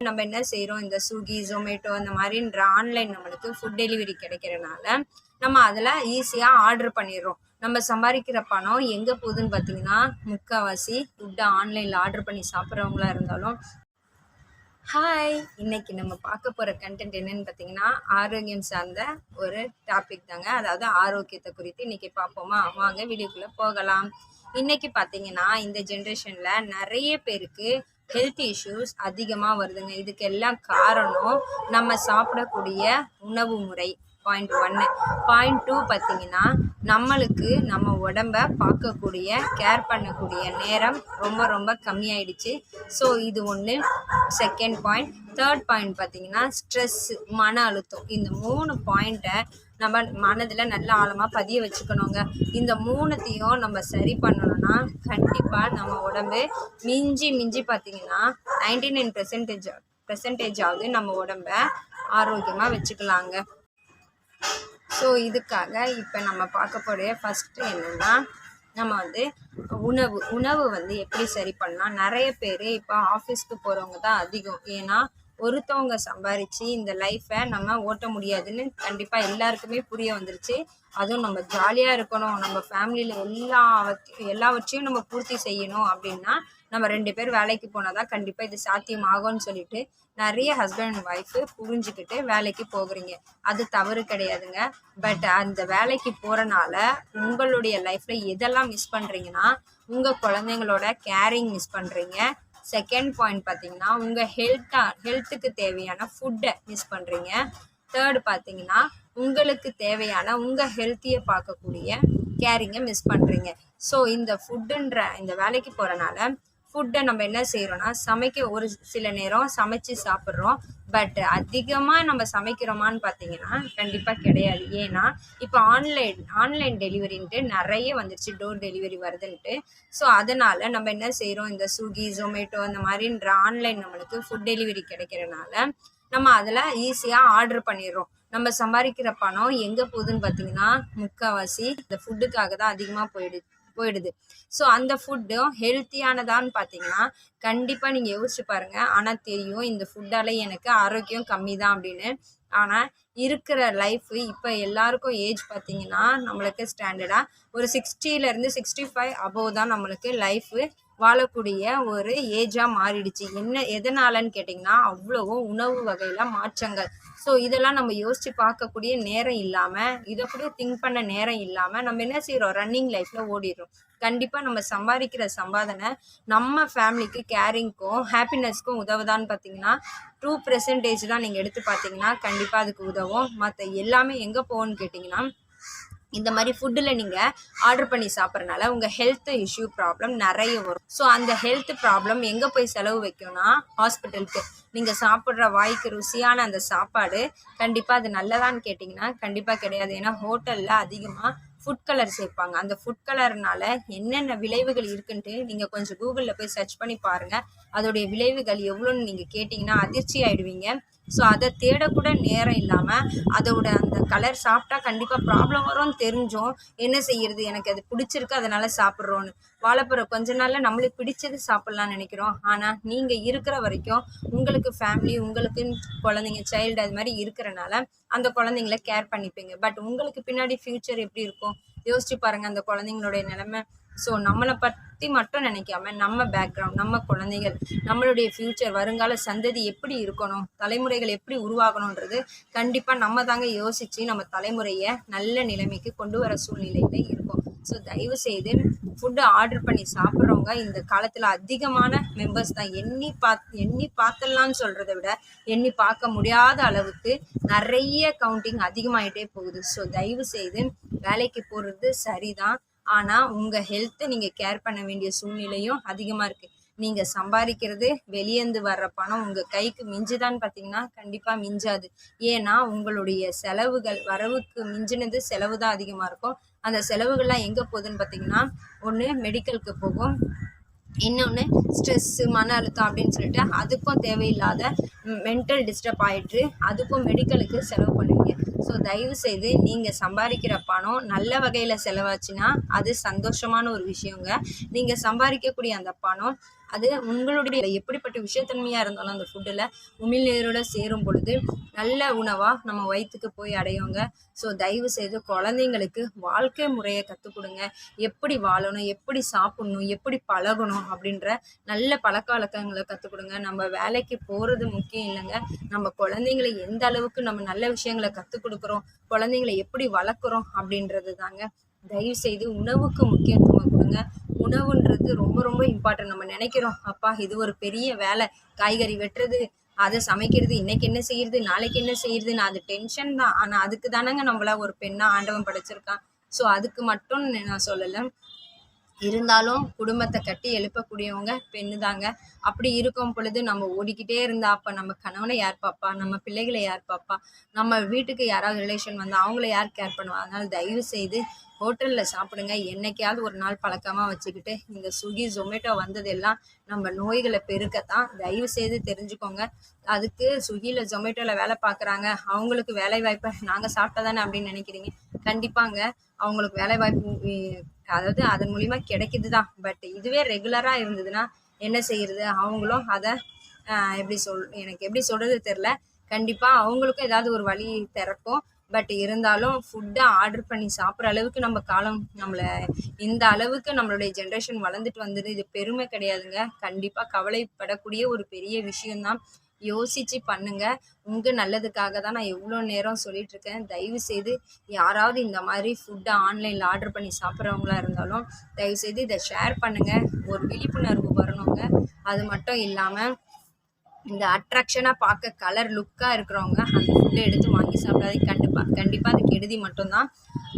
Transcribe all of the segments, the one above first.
நம்ம என்ன செய்கிறோம் இந்த ஸ்விக்கி ஜொமேட்டோ அந்த மாதிரின்ற ஆன்லைன் நம்மளுக்கு ஃபுட் டெலிவரி கிடைக்கிறனால நம்ம அதில் ஈஸியாக ஆர்டர் பண்ணிடுறோம். நம்ம சம்பாதிக்கிற பணம் எங்கே போகுதுன்னு பார்த்தீங்கன்னா முக்கால்வாசி ஃபுட்டை ஆன்லைனில் ஆர்டர் பண்ணி சாப்பிட்றவங்களா இருந்தாலும். ஹாய் இன்னைக்கு நம்ம பார்க்க போகிற கண்டென்ட் என்னன்னு பார்த்தீங்கன்னா ஆரோக்கியம் சார்ந்த ஒரு டாபிக் தாங்க. அதாவது ஆரோக்கியத்தை குறித்து இன்னைக்கு பார்ப்போமா? வாங்க வீடியோக்குள்ளே போகலாம். இன்னைக்கு பார்த்தீங்கன்னா இந்த ஜென்ரேஷனில் நிறைய பேருக்கு ஹெல்த் இஷ்யூஸ் அதிகமாக வருதுங்க. இதுக்கு எல்லாம் காரணம் நம்ம சாப்பிடக்கூடிய உணவு முறை. பாயிண்ட் ஒன்று பாயிண்ட் டூ பார்த்தீங்கன்னா நம்மளுக்கு நம்ம உடம்ப பார்க்கக்கூடிய கேர் பண்ணக்கூடிய நேரம் ரொம்ப ரொம்ப கம்மியாயிடுச்சு. ஸோ இது ஒன்று செகண்ட் பாயிண்ட் தேர்ட் பாயிண்ட் பார்த்தீங்கன்னா ஸ்ட்ரெஸ்ஸு மன அழுத்தம். இந்த மூணு பாயிண்ட்டை நம்ம மனதில் நல்ல ஆழமாக பதிய வச்சுக்கணுங்க. இந்த மூணுத்தையும் நம்ம சரி பண்ணணும்னா கண்டிப்பாக நம்ம உடம்பு மிஞ்சி மிஞ்சி பார்த்தீங்கன்னா நைன்டி நைன் பெர்சன்டேஜ் பெர்சன்டேஜ் ஆகுது நம்ம உடம்ப ஆரோக்கியமாக வச்சுக்கலாங்க. ஸோ இதுக்காக இப்போ நம்ம பார்க்க போகிற ஃபஸ்ட்டு என்னென்னா நம்ம வந்து உணவு உணவு வந்து எப்படி சரி பண்ணலாம்? நிறைய பேர் இப்போ ஆஃபீஸ்க்கு போகிறவங்க தான் அதிகம். ஏன்னா ஒருத்தவங்க சம்பாரித்து இந்த லைஃப்பை நம்ம ஓட்ட முடியாதுன்னு கண்டிப்பாக எல்லாருக்குமே புரிய வந்துருச்சு. அதுவும் நம்ம ஜாலியாக இருக்கணும். நம்ம ஃபேமிலியில் எல்லா எல்லாவற்றையும் நம்ம பூர்த்தி செய்யணும் அப்படின்னா நம்ம ரெண்டு பேர் வேலைக்கு போனால் தான் கண்டிப்பாக இது சாத்தியமாகும்னு சொல்லிட்டு நிறைய ஹஸ்பண்ட் அண்ட் ஒய்ஃபு புரிஞ்சுக்கிட்டு வேலைக்கு போகிறீங்க. அது தவறு கிடையாதுங்க. பட் அந்த வேலைக்கு போகிறனால உங்களுடைய லைஃப்பில் எதெல்லாம் மிஸ் பண்ணுறீங்கன்னா உங்கள் குழந்தைங்களோட கேரிங் மிஸ் பண்ணுறீங்க செகண்ட் பாயிண்ட் பார்த்தீங்கன்னா உங்கள் ஹெல்த்தாக ஹெல்த்துக்கு தேவையான ஃபுட்டை மிஸ் பண்ணுறீங்க தேர்டு பார்த்தீங்கன்னா உங்களுக்கு தேவையான உங்கள் ஹெல்த்தியை பார்க்கக்கூடிய கேரிங்கை மிஸ் பண்ணுறீங்க ஸோ இந்த ஃபுட்டுன்ற இந்த வேலைக்கு போகிறனால ஃபுட்டை நம்ம என்ன செய்கிறோன்னா சமைக்க ஒரு சில நேரம் சமைச்சு சாப்பிட்றோம். பட் அதிகமாக நம்ம சமைக்கிறோமான்னு பார்த்தீங்கன்னா கண்டிப்பாக கிடையாது. ஏன்னா இப்போ ஆன்லைன் ஆன்லைன் டெலிவரின்ட்டு நிறைய வந்துருச்சு. Door delivery வருதுன்ட்டு. ஸோ அதனால் நம்ம என்ன செய்கிறோம் இந்த ஸ்விக்கி ஜொமேட்டோ அந்த மாதிரின்ற ஆன்லைன் நம்மளுக்கு ஃபுட் டெலிவரி கிடைக்கிறனால நம்ம அதில் ஈஸியாக ஆர்டர் பண்ணிடுறோம். நம்ம சம்பாதிக்கிற பணம் எங்கே போகுதுன்னு பார்த்தீங்கன்னா முக்கால்வாசி இந்த ஃபுட்டுக்காக தான் அதிகமாக போயிடுது. போயிடுது. ஸோ அந்த ஃபுட்டும் ஹெல்த்தியானதான்னு பார்த்தீங்கன்னா கண்டிப்பாக நீங்கள் யோசிச்சு பாருங்கள் ஆனால் தெரியும் இந்த ஃபுட்டால் எனக்கு ஆரோக்கியம் கம்மி தான் அப்படின்னு. ஆனால் இருக்கிற லைஃப்பு இப்போ எல்லாருக்கும் ஏஜ் பார்த்தீங்கன்னா நம்மளுக்கு ஸ்டாண்டர்டாக ஒரு சிக்ஸ்டியிலேருந்து சிக்ஸ்டி ஃபைவ் அபோவ் தான் நம்மளுக்கு லைஃபு வாழக்கூடிய ஒரு ஏஜாக மாறிடுச்சு. என்ன எதனாலன்னு கேட்டிங்கன்னா அவ்வளவும் உணவு வகையில் மாற்றங்கள். ஸோ இதெல்லாம் நம்ம யோசித்து பார்க்கக்கூடிய நேரம் இல்லாமல் இதை கூட திங்க் பண்ண நேரம் இல்லாமல் நம்ம என்ன செய்கிறோம் ரன்னிங் லைஃப்பில் ஓடிடுறோம். கண்டிப்பாக நம்ம சம்பாதிக்கிற சம்பாதனை நம்ம ஃபேமிலிக்கு கேரிங்க்கும் ஹாப்பினஸ்க்கும் உதவுதான்னு பார்த்தீங்கன்னா டூ பெர்சன்டேஜ் தான் நீங்கள் எடுத்து பார்த்தீங்கன்னா கண்டிப்பாக அதுக்கு உதவும். மற்ற எல்லாமே எங்கே போகணும்னு கேட்டிங்கன்னா இந்த மாதிரி ஃபுட்டில் நீங்கள் ஆர்டர் பண்ணி சாப்பிட்றனால உங்கள் ஹெல்த் இஷ்யூ ப்ராப்ளம் நிறைய வரும். ஸோ அந்த ஹெல்த் ப்ராப்ளம் எங்கே போய் செலவு வைக்கும்னா ஹாஸ்பிட்டலுக்கு நீங்கள் சாப்பிட்ற வாய்க்கு ருசியான அந்த சாப்பாடு கண்டிப்பாக அது நல்லதான்னு கேட்டிங்கன்னா கண்டிப்பாக கிடையாது. ஏன்னா ஹோட்டலில் அதிகமாக ஃபுட் கலர் சேர்ப்பாங்க. அந்த ஃபுட் கலர்னால என்னென்ன விளைவுகள் இருக்குன்ட்டு நீங்கள் கொஞ்சம் கூகுளில் போய் சர்ச் பண்ணி பாருங்கள் அதோடைய விளைவுகள் எவ்வளோன்னு நீங்கள் கேட்டிங்கன்னா அதிர்ச்சி ஆகிடுவீங்க ஸோ அதை தேடக்கூட நேரம் இல்லாமல் அதோட அந்த கலர் சாப்பிட்டா கண்டிப்பாக ப்ராப்ளம் வரும்னு தெரிஞ்சும் என்ன செய்யறது? எனக்கு அது பிடிச்சிருக்கு அதனால் சாப்பிட்றோன்னு வாழைப்பழ கொஞ்ச நாளில் நம்மளுக்கு பிடிச்சது சாப்பிட்லான்னு நினைக்கிறோம். ஆனால் நீங்கள் இருக்கிற வரைக்கும் உங்களுக்கு ஃபேமிலி உங்களுக்கு குழந்தைங்க சைல்டு அது மாதிரி இருக்கிறனால அந்த குழந்தைங்கள கேர் பண்ணிப்பீங்க. பட் உங்களுக்கு பின்னாடி ஃப்யூச்சர் எப்படி இருக்கும்? யோசிச்சு பாருங்கள் அந்த குழந்தைங்களுடைய நிலைமை. ஸோ நம்மளை பற்றி மட்டும் நினைக்காம நம்ம பேக்ரவுண்ட் நம்ம குழந்தைகள் நம்மளுடைய ஃப்யூச்சர் வருங்கால சந்ததி எப்படி இருக்கணும் தலைமுறைகள் எப்படி உருவாகணுன்றது கண்டிப்பாக நம்ம தாங்க யோசித்து நம்ம தலைமுறையை நல்ல நிலைமைக்கு கொண்டு வர சூழ்நிலையில் இருக்கும். ஸோ தயவு செய்து ஃபுட்டு ஆர்டர் பண்ணி சாப்பிட்றவங்க இந்த காலத்தில் அதிகமான மெம்பர்ஸ் தான். எண்ணி பாத் எண்ணி பார்த்தலான்னு சொல்கிறத விட எண்ணி பார்க்க முடியாத அளவுக்கு நிறைய கவுண்டிங் அதிகமாகிட்டே போகுது. ஸோ தயவு செய்து வேலைக்கு போகிறது சரிதான். ஆனால் உங்கள் ஹெல்த்தை நீங்கள் கேர் பண்ண வேண்டிய சூழ்நிலையும் அதிகமாக இருக்குது நீங்கள் சம்பாதிக்கிறது வெளியேந்து வர்ற பணம் உங்கள் கைக்கு மிஞ்சுதான்னு பார்த்தீங்கன்னா கண்டிப்பாக மிஞ்சாது. ஏன்னா உங்களுடைய செலவுகள் வரவுக்கு மிஞ்சினது செலவு தான் அதிகமாக இருக்கும். அந்த செலவுகள்லாம் எங்கே போகுதுன்னு பார்த்தீங்கன்னா ஒன்று மெடிக்கலுக்கு போகும். இன்னொன்று ஸ்ட்ரெஸ்ஸு மன அழுத்தம் அப்படின்னு சொல்லிட்டு அதுக்கும் தேவையில்லாத மென்டல் டிஸ்டர்ப் ஆகிட்டு அதுக்கும் மெடிக்கலுக்கு செலவு பண்ணுவீங்க. ஸோ தயவு செய்து நீங்கள் சம்பாதிக்கிற பணம் நல்ல வகையில் செலவாச்சுன்னா அது சந்தோஷமான ஒரு விஷயங்க. நீங்கள் சம்பாதிக்கக்கூடிய அந்த பணம் அது உங்களுடைய எப்படிப்பட்ட விஷயத்தன்மையாக இருந்தாலும் அந்த ஃபுட்டில் உமிழ்நீரோட சேரும் பொழுது நல்ல உணவாக நம்ம வயிற்றுக்கு போய் அடையுங்க. ஸோ தயவு செய்து குழந்தைங்களுக்கு வாழ்க்கை முறையை கற்றுக் கொடுங்க. எப்படி வாழணும் எப்படி சாப்பிடணும் எப்படி பழகணும் அப்படின்ற நல்ல பழக்க வழக்கங்களை கற்றுக் கொடுங்க. நம்ம வேலைக்கு போகிறது முக்கியம் இல்லைங்க. நம்ம குழந்தைங்களை எந்த அளவுக்கு நம்ம நல்ல விஷயங்களை கற்றுக் கொடுக்குறோம் குழந்தைங்களை எப்படி வளர்க்குறோம் அப்படின்றது தாங்க தயவு செய்து உணவுக்கு முக்கியத்துவம் கொடுங்க. உணவுன்றது ரொம்ப ரொம்ப இம்பார்ட்டன்ட் நம்ம நினைக்கிறோம் அப்பா இது ஒரு பெரிய வேலை. காய்கறி வெட்டுறது அதை சமைக்கிறது இன்னைக்கு என்ன செய்யறது நாளைக்கு என்ன செய்யறதுன்னு அது டென்ஷன் தான். ஆனால் அதுக்கு தானங்க நம்மள ஒரு பெண்ணா ஆண்டவன் படைச்சிருக்கான். ஸோ அதுக்கு மட்டும் நான் சொல்லலை. இருந்தாலும் குடும்பத்தை கட்டி எழுப்பக்கூடியவங்க பெண்ணு தாங்க அப்படி இருக்கும் பொழுது நம்ம ஓடிக்கிட்டே இருந்தா அப்போ நம்ம கணவனை யார் பார்ப்பா? நம்ம பிள்ளைகளை யார் பார்ப்பா? நம்ம வீட்டுக்கு யாராவது ரிலேஷன் வந்தால் அவங்கள யார் கேர் பண்ணுவா? அதனால் தயவு செய்து ஹோட்டலில் சாப்பிடுங்க. என்னைக்காவது ஒரு நாள் பழக்கமாக வச்சுக்கிட்டு இந்த சுகி ஜொமேட்டோ வந்ததெல்லாம் நம்ம நோய்களை பெருக்கத்தான் தயவு செய்து தெரிஞ்சுக்கோங்க. அதுக்கு சுகியில் ஜொமேட்டோவில் வேலை பார்க்குறாங்க. அவங்களுக்கு வேலை வாய்ப்பை நாங்கள் சாப்பிட்டா தானே அப்படின்னு நினைக்கிறீங்க? கண்டிப்பாங்க. அவங்களுக்கு வேலை வாய்ப்பு அதாவது அதன் மூலிமா கிடைக்குது தான் பட் இதுவே ரெகுலராக இருந்ததுன்னா என்ன செய்யறது? அவங்களும் அதை எப்படி சொல் எனக்கு எப்படி சொல்கிறது தெரில கண்டிப்பாக அவங்களுக்கும் ஏதாவது ஒரு வழி திறக்கும் பட் இருந்தாலும் ஃபுட்டை ஆர்டர் பண்ணி சாப்பிட்ற அளவுக்கு நம்ம காலம் நம்மளை இந்த அளவுக்கு நம்மளுடைய ஜென்ரேஷன் வளர்ந்துட்டு வந்தது. இது பெருமை கிடையாதுங்க. கண்டிப்பாக கவலைப்படக்கூடிய ஒரு பெரிய விஷயம்தான். யோசித்து பண்ணுங்க. உங்கள் நல்லதுக்காக தான் நான் எவ்வளோ நேரம் சொல்லிகிட்ருக்கேன் தயவு செய்து யாராவது இந்த மாதிரி ஃபுட்டை ஆன்லைனில் ஆர்டர் பண்ணி சாப்பிட்றவங்களா இருந்தாலும் தயவுசெய்து இதை ஷேர் பண்ணுங்கள் ஒரு விழிப்புணர்வு வரணுங்க. அது மட்டும் இல்லாமல் இந்த அட்ராக்ஷனாக பார்க்க கலர் லுக்காக இருக்கிறவங்க அந்த ஃபுட்டை எடுத்து வாங்கி சாப்பிடாதே கண்டிப்பாக கண்டிப்பாக அது கெடுதி மட்டும்தான்.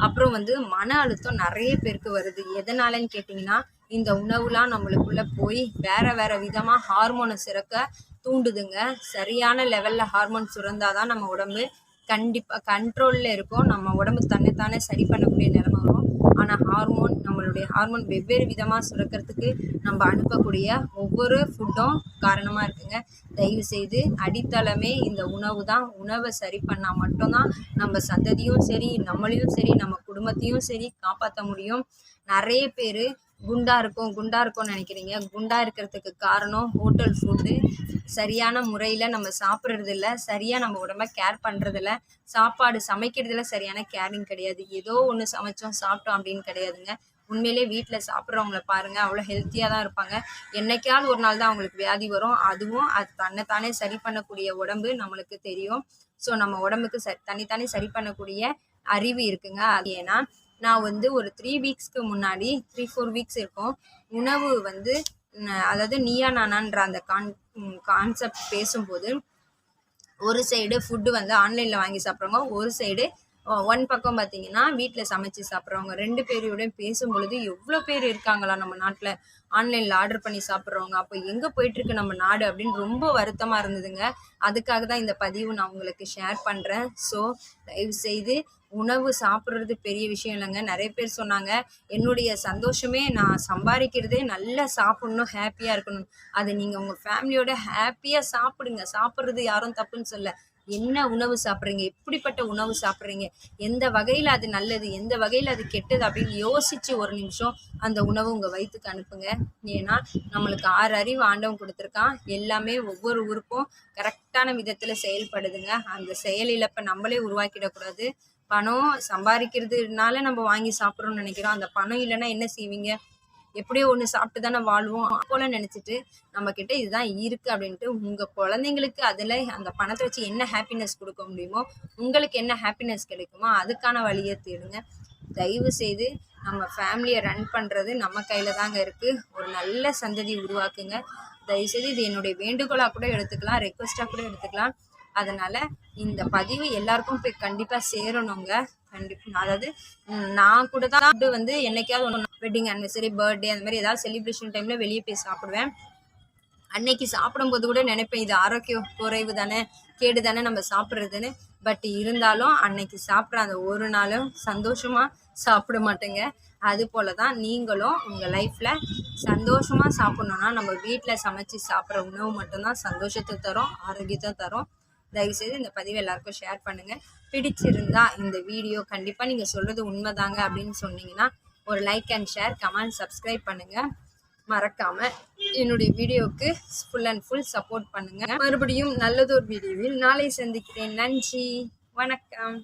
அப்புறம் வந்து மன அழுத்தம் நிறைய பேருக்கு வருது. எதனாலன்னு கேட்டிங்கன்னா இந்த உணவுலாம் நம்மளுக்குள்ளே போய் வேறு வேறு விதமாக ஹார்மோனை சிறக்க தூண்டுதுங்க. சரியான லெவலில் ஹார்மோன் சுரந்தால் தான் நம்ம உடம்பு கண்டிப்பாக கண்ட்ரோலில் இருக்கும். நம்ம உடம்பு தன்னைத்தானே சரி பண்ணக்கூடிய நிலமை வரும். ஆனால் ஹார்மோன் நம்மளுடைய ஹார்மோன் வெவ்வேறு விதமாக சுரக்கிறதுக்கு நம்ம அனுப்பக்கூடிய ஒவ்வொரு ஃபுட்டும் காரணமாக இருக்குங்க. தயவு செய்து அடித்தளமே இந்த உணவு தான். உணவை சரி பண்ணால் மட்டும்தான் நம்ம சந்ததியும் சரி நம்மளையும் சரி நம்ம குடும்பத்தையும் சரி காப்பாற்ற முடியும். நிறைய பேர் குண்டா இருக்கும் குண்டா இருக்கும்னு நினைக்கிறீங்க. குண்டா இருக்கிறதுக்கு காரணம் ஹோட்டல் ஃபுட்டு சரியான முறையில் நம்ம சாப்பிட்றது இல்லை சரியாக நம்ம உடம்ப கேர் பண்ணுறதில்ல சாப்பாடு சமைக்கிறதுல சரியான கேரிங் கிடையாது. ஏதோ ஒன்று சமைச்சோம் சாப்பிட்டோம் அப்படின்னு கிடையாது. கிடையாதுங்க உண்மையிலே வீட்டில் சாப்பிட்றவங்கள பாருங்கள் அவ்வளோ ஹெல்த்தியாக தான் இருப்பாங்க. என்னைக்காவது ஒரு நாள் தான் அவங்களுக்கு வியாதி வரும். அதுவும் அது தன்னைத்தானே சரி பண்ணக்கூடிய உடம்பு நம்மளுக்கு தெரியும். ஸோ நம்ம உடம்புக்கு ச தனித்தானே சரி பண்ணக்கூடிய அறிவு இருக்குங்க. அது ஏன்னா நான் வந்து ஒரு த்ரீ வீக்ஸ்க்கு முன்னாடி த்ரீ ஃபோர் வீக்ஸ் இருக்கும். உணவு வந்து அதாவது நீயா நானான்ற அந்த கான் கான்செப்ட் பேசும்போது ஒரு சைடு ஃபுட்டு வந்து ஆன்லைனில் வாங்கி சாப்பிட்றவங்க ஒரு சைடு ஒன் பக்கம் பார்த்தீங்கன்னா வீட்டில் சமைச்சு சாப்பிட்றவங்க ரெண்டு பேரோடையும் பேசும் பொழுது எவ்வளோ பேர் இருக்காங்களா நம்ம நாட்டில்? ஆன்லைனில் ஆர்டர் பண்ணி சாப்பிட்றவங்க. அப்போ எங்கே போயிட்டுருக்கு நம்ம நாடு அப்படின்னு ரொம்ப வருத்தமாக இருந்ததுங்க. அதுக்காக தான் இந்த பதிவு நான் உங்களுக்கு ஷேர் பண்ணுறேன் ஸோ தயவு செய்து உணவு சாப்பிட்றது பெரிய விஷயம் இல்லைங்க. நிறைய பேர் சொன்னாங்க என்னுடைய சந்தோஷமே நான் சம்பாதிக்கிறதே நல்லா சாப்பிட்ணும் ஹாப்பியாக இருக்கணும். அது நீங்கள் உங்கள் ஃபேமிலியோட ஹாப்பியாக சாப்பிடுங்க. சாப்பிட்றது யாரும் தப்புன்னு சொல்ல என்ன உணவு சாப்பிட்றீங்க? எப்படிப்பட்ட உணவு சாப்பிட்றீங்க? எந்த வகையில் அது நல்லது? எந்த வகையில் அது கெட்டது? அப்படின்னு யோசித்து ஒரு நிமிஷம் அந்த உணவு உங்கள் வயிற்றுக்கு அனுப்புங்க. ஏன்னா நம்மளுக்கு ஆறு அறிவு ஆண்டவன் கொடுத்துருக்கான். எல்லாமே ஒவ்வொரு உறுப்பும் கரெக்டான விதத்தில் செயல்படுதுங்க. அந்த செயலிழப்பை நம்மளே உருவாக்கிடக்கூடாது. பணம் சம்பாதிக்கிறதுனால நம்ம வாங்கி சாப்பிட்றோம்னு நினைக்கிறோம். அந்த பணம் இல்லைன்னா என்ன செய்வீங்க? எப்படியோ ஒன்று சாப்பிட்டு தானே வாழ்வோம். போல நினச்சிட்டு நம்மக்கிட்ட இதுதான் இருக்குது அப்படின்ட்டு உங்கள் குழந்தைங்களுக்கு அதில் அந்த பணத்தை வச்சு என்ன ஹாப்பினஸ் கொடுக்க முடியுமோ உங்களுக்கு என்ன ஹாப்பினஸ் கிடைக்குமோ அதுக்கான வழியை தேடுங்க. தயவு செய்து நம்ம ஃபேமிலியை ரன் பண்ணுறது நம்ம கையில் தாங்க இருக்குது ஒரு நல்ல சந்ததி உருவாக்குங்க. தயவுசெய்து இது என்னுடைய வேண்டுகோளாக கூட எடுத்துக்கலாம். ரெக்வஸ்ட்டாக கூட எடுத்துக்கலாம். அதனால் இந்த பதிவு எல்லாருக்கும் போய் கண்டிப்பாக சேரணுங்க. கண்டிப்பாக அதாவது நான் கூட தான் வந்து என்னைக்காவது ஒன்று வெட்டிங் அனிவர்சரி பர்த்டே அந்த மாதிரி ஏதாவது செலிப்ரேஷன் டைமில் வெளியே போய் சாப்பிடுவேன். அன்னைக்கு சாப்பிடும்போது கூட நினைப்பேன் இது ஆரோக்கிய குறைவு தானே கேடு தானே நம்ம சாப்பிட்றதுன்னு. பட் இருந்தாலும் அன்னைக்கு சாப்பிட்ற அந்த ஒரு நாளும் சந்தோஷமாக சாப்பிட மாட்டேங்க. அது போல தான் நீங்களும் உங்கள் லைஃப்பில் சந்தோஷமாக சாப்பிட்ணுன்னா நம்ம வீட்டில் சமைச்சு சாப்பிட்ற உணவு மட்டும்தான் சந்தோஷத்தை தரும் ஆரோக்கியத்தை தரும். தயவுசெய்து இந்த பதிவை எல்லாருக்கும் ஷேர் பண்ணுங்கள் பிடிச்சிருந்தா இந்த வீடியோ கண்டிப்பாக நீங்கள் சொல்கிறது உண்மைதாங்க அப்படின்னு சொன்னீங்கன்னா ஒரு like and share comment subscribe பண்ணுங்கள் மறக்காமல் என்னுடைய வீடியோவுக்கு ஃபுல் அண்ட் ஃபுல் சப்போர்ட் பண்ணுங்க. மறுபடியும் நல்லதொரு வீடியோவில் நாளை சந்திக்கிறேன். நன்றி. வணக்கம்.